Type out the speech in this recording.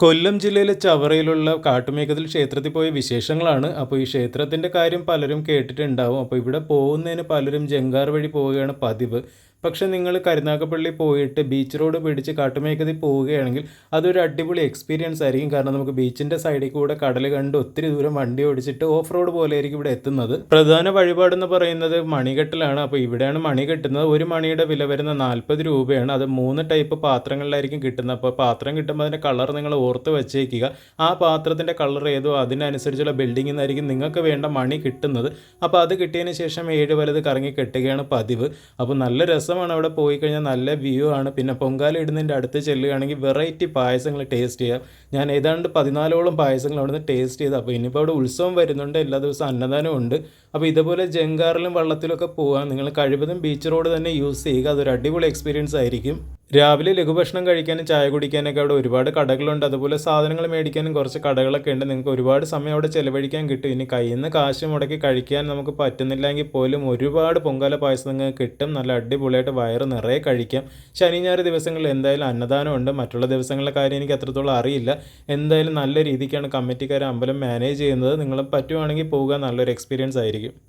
കൊല്ലം ജില്ലയിലെ ചവറയിലുള്ള കാട്ടുമേക്കതിൽ ക്ഷേത്രത്തിൽ പോയ വിശേഷങ്ങളാണ്. അപ്പോൾ ഈ ക്ഷേത്രത്തിന്റെ കാര്യം പലരും കേട്ടിട്ടുണ്ടാവും. അപ്പോൾ ഇവിടെ പോകുന്നതിന് പലരും ജങ്കാർ വഴി പോവുകയാണ് പതിവ്. പക്ഷെ നിങ്ങൾ കരുനാഗപ്പള്ളി പോയിട്ട് ബീച്ച് റോഡ് പിടിച്ച് കാട്ടുമേക്കതി പോവുകയാണെങ്കിൽ അതൊരു അടിപൊളി എക്സ്പീരിയൻസ് ആയിരിക്കും. കാരണം നമുക്ക് ബീച്ചിന്റെ സൈഡിൽ കൂടെ കടൽ കണ്ട് ഒത്തിരി ദൂരം വണ്ടി ഓടിച്ചിട്ട് ഓഫ് റോഡ് പോലെ ആയിരിക്കും ഇവിടെ എത്തുന്നത്. പ്രധാന വഴിപാടെന്ന് പറയുന്നത് മണികെട്ടിലാണ്. അപ്പോൾ ഇവിടെയാണ് മണി കെട്ടുന്നത്. ഒരു മണിയുടെ വില വരുന്ന നാൽപ്പത് രൂപയാണ്. അത് മൂന്ന് ടൈപ്പ് പാത്രങ്ങളിലായിരിക്കും കിട്ടുന്നത്. അപ്പോൾ പാത്രം കിട്ടുമ്പോൾ അതിന്റെ കളർ നിങ്ങൾ ഓർത്ത് വെച്ചേക്കുക. ആ പാത്രത്തിന്റെ കളർ ഏതോ അതിനനുസരിച്ചുള്ള ബിൽഡിങ്ങിൽ നിന്നായിരിക്കും നിങ്ങൾക്ക് വേണ്ട മണി കിട്ടുന്നത്. അപ്പോൾ അത് കിട്ടിയതിന് ശേഷം ഏഴ് വലത് കറങ്ങി കെട്ടുകയാണ് പതിവ്. അപ്പോൾ നല്ല രസമാണ് അവിടെ പോയി കഴിഞ്ഞാൽ നല്ല വ്യൂ ആണ്. പിന്നെ പൊങ്കാല ഇടുന്നതിന്റെ അടുത്ത് ചെല്ലുകയാണെങ്കിൽ വെറൈറ്റി പായസങ്ങൾ ടേസ്റ്റ് ചെയ്യാം. ഞാൻ ഏതാണ്ട് പതിനാലോളം പായസങ്ങൾ അവിടെ നിന്ന് ടേസ്റ്റ് ചെയ്ത്. അപ്പോൾ ഇനിയിപ്പോൾ അവിടെ ഉത്സവം വരുന്നുണ്ട്. എല്ലാ ദിവസവും അന്നദാനം ഉണ്ട്. അപ്പോൾ ഇതുപോലെ ജംഗാറിലും വള്ളത്തിലൊക്കെ പോകാം നിങ്ങൾ കഴിവതും ബീച്ച് റോഡ് തന്നെ യൂസ് ചെയ്യുക. അതൊരു അടിപൊളി എക്സ്പീരിയൻസ് ആയിരിക്കും. രാവിലെ ലഘുഭക്ഷണം കഴിക്കാനും ചായ കുടിക്കാനൊക്കെ അവിടെ ഒരുപാട് കടകളുണ്ട്. അതുപോലെ സാധനങ്ങൾ മേടിക്കാനും കുറച്ച് കടകളൊക്കെ ഉണ്ട്. നിങ്ങൾക്ക് ഒരുപാട് സമയം അവിടെ ചിലവഴിക്കാൻ കിട്ടും. ഇനി കയ്യിൽ നിന്ന് കാശ് മുടക്കി കഴിക്കാൻ നമുക്ക് പറ്റുന്നില്ലെങ്കിൽ പോലും ഒരുപാട് പൊങ്കാല പായസം നിങ്ങൾക്ക് കിട്ടും. നല്ല അടിപൊളിയായിട്ട് വയറ് നിറയെ കഴിക്കാം. ശനി ഞായർ ദിവസങ്ങളിൽ എന്തായാലും അന്നദാനം ഉണ്ട്. മറ്റുള്ള ദിവസങ്ങളിലെ കാര്യം എനിക്ക് അത്രത്തോളം അറിയില്ല. എന്തായാലും നല്ല രീതിക്കാണ് കമ്മിറ്റിക്കാർ അമ്പലം മാനേജ് ചെയ്യുന്നത്. നിങ്ങൾ പറ്റുവാണെങ്കിൽ പോവുക. നല്ലൊരു എക്സ്പീരിയൻസ് ആയിരിക്കും.